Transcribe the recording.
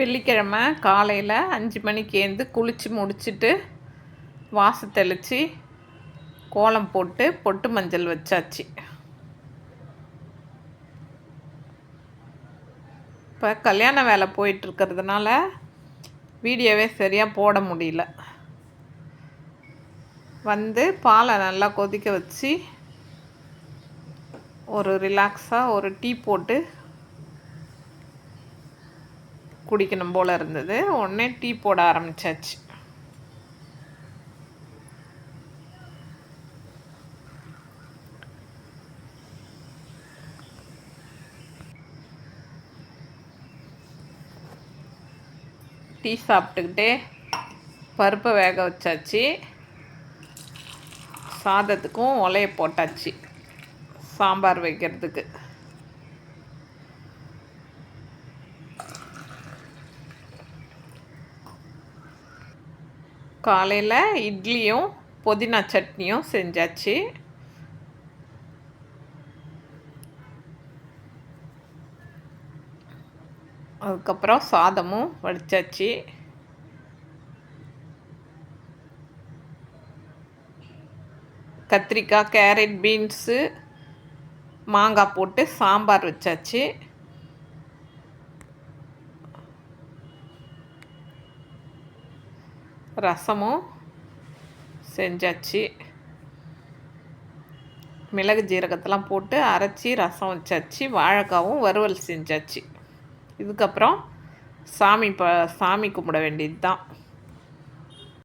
வெள்ளிக்கிழமை காலையில் அஞ்சு மணிக்கு ஏந்து குளித்து முடிச்சுட்டு வாச தெளித்து கோலம் போட்டு பொட்டு மஞ்சள் வச்சாச்சு. இப்போ கல்யாண வேலை போயிட்டுருக்கிறதுனால வீடியோவே சரியாக போட முடியல. வந்து பாலை நல்லா கொதிக்க வச்சு ஒரு ரிலாக்ஸாக ஒரு டீ போட்டு குடிக்கணும் போல் இருந்தது. உடனே டீ போட ஆரம்பித்தாச்சு டீ சாப்பிட்டுக்கிட்டே பருப்பை வேக வச்சாச்சு. சாதத்துக்கும் ஒலையை போட்டாச்சு. சாம்பார் வைக்கிறதுக்கு. காலையில் இட்லியும் புதினா சட்னியும் செஞ்சாச்சு. அதுக்கப்புறம் சாதமும் வடித்தாச்சு கத்திரிக்காய் கேரட் பீன்ஸு மாங்காய் போட்டு சாம்பார் வச்சாச்சு. ரசமும் செஞ்சாச்சு. மிளகு ஜீரகத்தெல்லாம் போட்டு அரைச்சி ரசம் வச்சாச்சு. வாழைக்காவும் வறுவல் செஞ்சாச்சு. இதுக்கப்புறம் சாமி ப சாமி கும்பிட வேண்டியது தான்